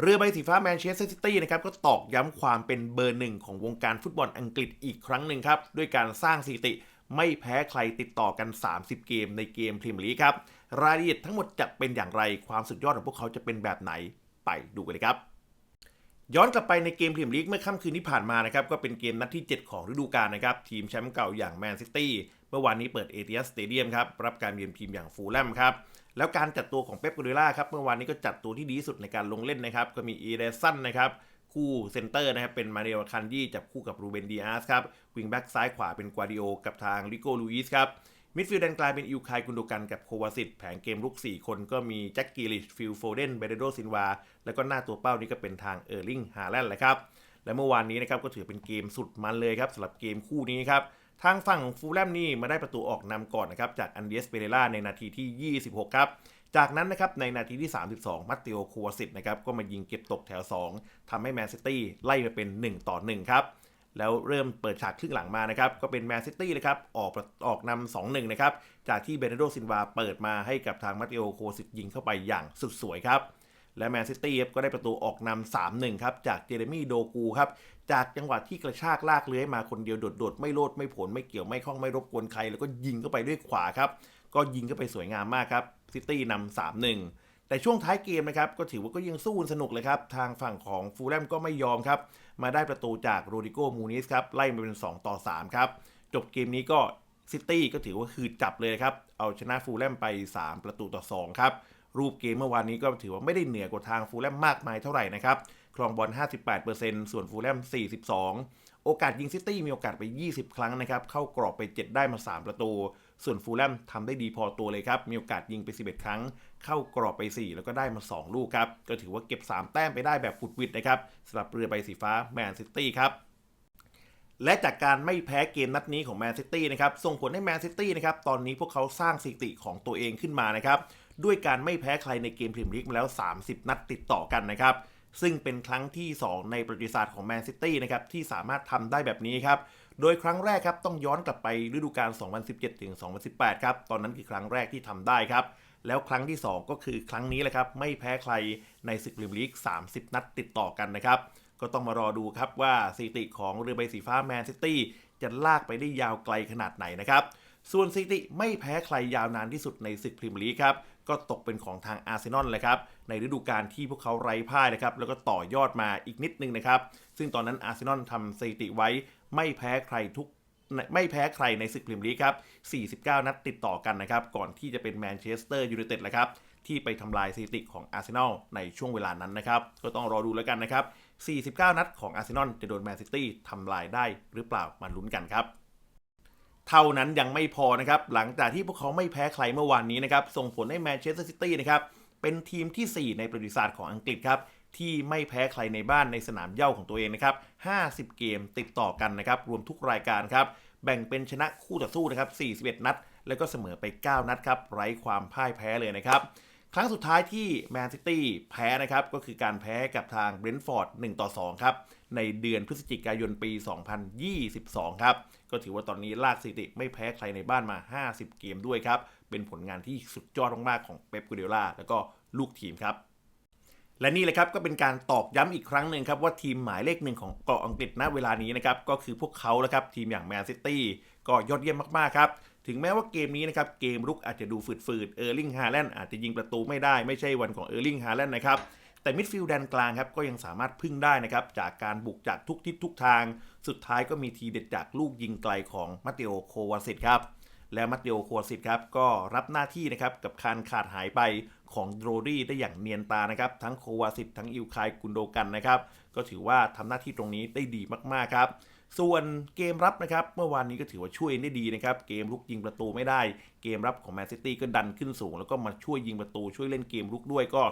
เรือใบสีฟ้าแมนเชสเตอร์ซิตี้นะครับก็ตอกย้ำความเป็นเบอร์หนึ่งของวงการฟุตบอลอังกฤษอีกครั้งหนึ่งครับ ด้วยการสร้างสถิติไม่แพ้ใครติดต่อกัน 30 เกมในเกมพรีเมียร์ลีกครับ รายละเอียดทั้งหมดจะเป็นอย่างไรความสุดยอดของพวกเขาจะเป็นแบบไหนไปดูกันเลยครับ ย้อนกลับไปในเกมพรีเมียร์ลีกเมื่อค่ำคืนที่ผ่านมานะครับก็เป็นเกมนัดที่ 7 ของฤดูกาลนะครับทีมแชมป์เก่าอย่างแมนซิตี้ เมื่อวานนี้เปิดเอเ s สเตเดียมครับรับการเยือนทีมอย่างฟูลแลมครับแล้วการจัดตัวของเป๊ปกูเดล่าครับเมื่อวานนี้ก็จัดตัวที่ดีที่สุดในการลงเล่นนะครับก็มีอีเดสันนะครับคู่เซนเตอร์นะครับเป็นมาเรลคันยี่จับคู่กับรูเบนดีอาสครับวิงแบ็กซ้ายขวาเป็นกวาดิโอกับทางลิโกลูอิสครับมิดฟิลด์แดนกลางเป็นอิวคายกุนโดกันกับโควาซิตแผงเกมลุก 4 คนก็มีแจ็คกิลิชฟิลโฟเดนเบเดโดซินวา แล้วก็หน้าตัวเป้านี้ก็เป็นทางเออร์ลิงฮาแลนด์แหละครับและเมื่อวานนี้นะครับก็ถือเป็นเกมสุดมันเลยครับสำหรับเกมคู่นี้ครับ ทางฝั่งฟูลแลมนี่มาได้ประตูออกนำก่อนนะครับจากอันเดียสเปเรล่าในนาทีที่ 26 ครับ จากนั้นนะครับในนาทีที่ 32 มัตเตโอโควาซิตนะครับก็มายิงเก็บตกแถว 2ทำให้แมนซิตี้ไล่มาเป็น 1 ต่อ 1 ครับ แล้วเริ่มเปิดฉากครึ่งหลังมานะครับก็เป็นแมนซิตี้นะครับออกออกนำสองหนึ่งนะครับจากที่เบเนโดซินวาเปิดมาให้กับทางมัตเตโอโคสิตยิงเข้าไปอย่างสุดสวยครับ และแมนซิตี้ก็ได้ประตูออกนำสามหนึ่งครับจากเจเรมี่โดกูครับจากจังหวะที่กระชากลากเลื้อยมาคนเดียวโดดๆ ไม่โลดไม่ผลไม่เกี่ยวไม่คล้องไม่รบกวนใคร แล้วก็ยิงเข้าไปด้วยขวาครับ ก็ยิงเข้าไปสวยงามมากครับซิตี้นำสามหนึ่งแต่ช่วงท้ายเกมนะครับก็ถือว่าก็ยังสู้สนุกเลยครับ ทางฝั่งของฟูลแลมก็ไม่ยอมครับ มาได้ประตูจากโรดิโกมูนิสครับไล่มาเป็น 2 ต่อ 3 ครับ จบเกมนี้ก็ซิตี้ก็ถือว่าคือจับเลยครับ เอาชนะฟูลแลมไป 3 ประตูต่อ 2 ครับ รูปเกมเมื่อวานนี้ก็ถือว่าไม่ได้เหนือกว่าทางฟูลแลมมากมายเท่าไหร่นะครับ ครองบอล 58%ส่วนฟูลแลม 42 โอกาสยิงซิตี้มีโอกาสไป 20 ครั้งนะครับ เข้ากรอบไป 7 ได้มา 3 ประตู ส่วนฟูลแลมทำได้ดีพอตัวเลยครับ มีโอกาสยิงไป 11 ครั้ง เข้ากรอบไป 4 แล้วก็ได้มา 2 ลูกครับ ก็ถือว่าเก็บ 3 แต้มไปได้แบบฟุดวิดนะครับสำหรับเรือใบสีฟ้าแมนซิตี้ครับและจากการไม่แพ้เกมนัดนี้ของแมนซิตี้นะครับส่งผลให้แมนซิตี้นะครับตอนนี้พวกเขาสร้างสถิติของตัวเองขึ้นมานะครับ ด้วยการไม่แพ้ใครในเกมพรีเมียร์ลีกมาแล้ว 30 นัดติดต่อกันนะครับ ซึ่งเป็นครั้งที่ 2 ในประวัติศาสตร์ของแมนซิตี้นะครับที่สามารถทำได้แบบนี้ครับ โดยครั้งแรกครับต้องย้อนกลับไปฤดูกาล 2017 ถึง 2018 ครับ ตอนนั้นคือครั้งแรกที่ทำได้ครับ แล้วครั้งที่ 2 ก็คือครั้งนี้แหละครับไม่แพ้ใครในศึกพรีเมียร์ลีก 30 นัดติดต่อกันนะครับก็ต้องมารอดูครับว่าสถิติของเรือใบสีฟ้าแมนซิตี้จะลากไปได้ยาวไกลขนาดไหนนะครับ ส่วนสถิติไม่แพ้ใครยาวนานที่สุดในศึกพรีเมียร์ลีกครับ ก็ตกเป็นของทางอาร์เซนอลเลยครับในฤดูกาลที่พวกเขาไร้พ่ายนะครับแล้วก็ต่อยอดมาอีกนิดนึงนะครับ ซึ่งตอนนั้นอาร์เซนอลทำสถิติไว้ไม่แพ้ใครทุกไม่แพ้ใครในศึกพรีเมียร์ลีกครับ 49 นัดติดต่อกันนะครับ ก่อนที่จะเป็นแมนเชสเตอร์ยูไนเต็ดแหละครับ ที่ไปทำลายสถิติของอาร์เซนอลในช่วงเวลานั้นนะครับ ก็ต้องรอดูแล้วกันนะครับ 49 นัดของอาร์เซนอลจะโดนแมนซิตี้ทำลายได้หรือเปล่ามาลุ้นกันครับ เท่านั้นยังไม่พอนะครับ หลังจากที่พวกเขาไม่แพ้ใครเมื่อวานนี้นะครับ ส่งผลให้แมนเชสเตอร์ซิตี้นะครับ เป็นทีมที่ 4 ในประวัติศาสตร์ของอังกฤษครับ ที่ไม่แพ้ใครในบ้านในสนามเย่าของตัวเองนะครับ 50 เกมติดต่อกันนะครับ รวมทุกรายการครับ แบ่งเป็นชนะคู่ต่อสู้นะครับ 41 นัด แล้วก็เสมอไป 9 นัดครับ ไร้ความพ่ายแพ้เลยนะครับ ครั้งสุดท้ายที่แมนซิตี้แพ้นะครับ ก็คือการแพ้กับทางเบรนท์ฟอร์ด1ต่อ 2 ครับ ในเดือนพฤศจิกายนปี 2022 ครับ ก็ถือว่าตอนนี้ลากสถิติไม่แพ้ใครในบ้านมา 50 เกมด้วยครับ เป็นผลงานที่สุดยอดมากๆของเป๊ปกูเดล่าแล้วก็ลูกทีมครับ และนี่แหละครับก็เป็นการตอกย้ำอีกครั้งหนึ่งครับว่าทีมหมายเลขหนึ่งของเกาะอังกฤษณเวลานี้นะครับก็คือพวกเขาแล้วครับทีมอย่างแมนซิตี้ก็ยอดเยี่ยมมากๆครับ ถึงแม้ว่าเกมนี้นะครับเกมรุกอาจจะดูฝืดๆเออร์ลิงฮาแลนด์อาจจะยิงประตูไม่ได้ไม่ใช่วันของเออร์ลิงฮาแลนด์นะครับแต่มิดฟิลด์แดนกลางครับก็ยังสามารถพึ่งได้นะครับจากการบุกจากทุกทิศทุกทาง สุดท้ายก็มีทีเด็ดจากลูกยิงไกลของมาเตโอโควาซิตครับและมัตเตโอโควาซิตครับก็รับหน้าที่นะครับกับการขาดหายไปของโดรดี้ได้อย่างเนียนตานะครับทั้งโควาซิตทั้งอิลคายกุนโดกันนะครับก็ถือว่าทำหน้าที่ตรงนี้ได้ดีมากๆครับ ส่วนเกมรับนะครับเมื่อวานนี้ก็ถือว่าช่วยได้ดีนะครับเกมลุกยิงประตูไม่ได้ เกมรับของแมนซิตี้ก็ดันขึ้นสูง แล้วก็มาช่วยยิงประตูช่วยเล่นเกมลุกด้วยก็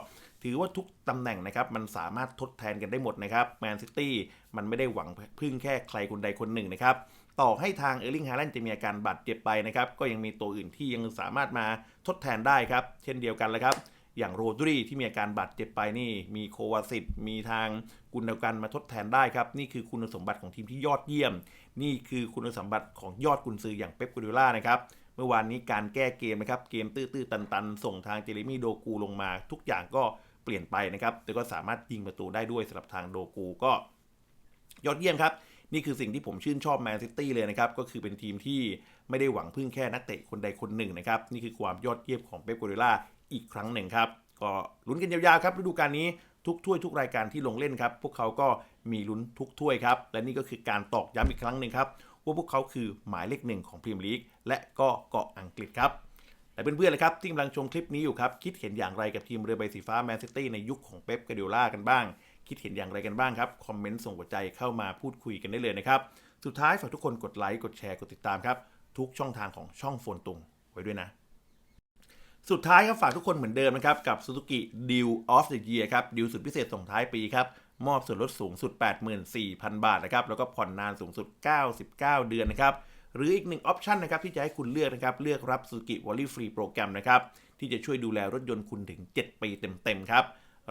ถือว่าทุกตำแหน่งนะครับมันสามารถทดแทนกันได้หมดนะครับแมนซิตี้มันไม่ได้หวังพึ่งแค่ใครคนใดคนหนึ่งนะครับต่อให้ทางเออร์ลิงฮาแลนด์จะมีอาการบาดเจ็บไปนะครับก็ยังมีตัวอื่นที่ยังสามารถมาทดแทนได้ครับเช่นเดียวกันเลยครับ อย่างโรดรีที่มีอาการบาดเจ็บไปนี่ มีโควาซิตมีทางกุนเดกันมาทดแทนได้ครับ นี่คือคุณสมบัติของทีมที่ยอดเยี่ยม นี่คือคุณสมบัติของยอดกุนซืออย่างเป๊ปกูดิโอล่านะครับเมื่อวานนี้การแก้เกมนะครับเกมตื้อๆตันๆ ส่งทางเจเรมี่โดกูลงมา ทุกอย่างก็เปลี่ยนไปนะครับแต่ก็สามารถยิงประตูได้ด้วยสำหรับทางโดกูก็ยอดเยี่ยมครับ นี่คือสิ่งที่ผมชื่นชอบแมนซิตี้เลยนะครับ ก็คือเป็นทีมที่ไม่ได้หวังพึ่งแค่นักเตะคนใดคนหนึ่งนะครับ นี่คือความยอดเยี่ยมของเป๊ปกัวเดล่า อีกครั้งหนึ่งครับ ก็ลุ้นกันยาวๆครับฤดูกาลนี้ทุกถ้วยทุกรายการที่ลงเล่นครับ พวกเขาก็มีลุ้นทุกถ้วยครับ และนี่ก็คือการตอกย้ำอีกครั้งหนึ่งครับ ว่าพวกเขาคือหมายเลขหนึ่งของพรีเมียร์ลีกและก็เกาะอังกฤษครับแต่เพื่อนๆเลยครับที่กำลังชมคลิปนี้อยู่ครับคิดเห็นอย่างไรกับทีมเรือใบสีฟ้าแมนซิตี้ในยุคของเป๊ปกาเดล่ากันบ้าง คิดเห็นอย่างไรกันบ้างครับคอมเมนต์ส่งหัวใจเข้ามาพูดคุยกันได้เลยนะครับสุดท้ายฝากทุกคนกดไลค์กดแชร์กดติดตามครับทุกช่องทางของช่องโฟนตุงไว้ด้วยนะ สุดท้ายครับฝากทุกคนเหมือนเดิมนะครับ กับ Suzuki Deal of the Year ครับดีลสุดพิเศษส่งท้ายปีครับ มอบส่วนลดสูงสุด 84,000 บาทนะครับ แล้วก็ผ่อนนานสูงสุด 99 เดือนนะครับ หรืออีกหนึ่งออปชันนะครับที่จะให้คุณเลือกนะครับ เลือกรับ Suzuki Wally Free โปรแกรมนะครับ ที่จะช่วยดูแลรถยนต์คุณถึง 7 ปีเต็มๆครับ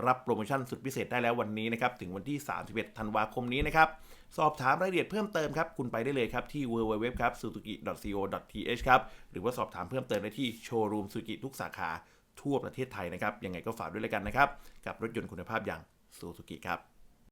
รับโปรโมชั่นสุดพิเศษได้แล้ววันนี้นะครับถึงวันที่ 31 ธันวาคมนี้นะครับ สอบถามรายละเอียดเพิ่มเติมครับ คุณไปได้เลยครับ ที่ www ครับ suzuki.co.th ครับ หรือว่าสอบถามเพิ่มเติมได้ที่โชว์รูมสุกิทุกสาขาทั่วประเทศไทยนะครับยังไงก็ฝากด้วยแล้วกันนะครับ กับรถยนต์คุณภาพอย่าง Suzuki ครับ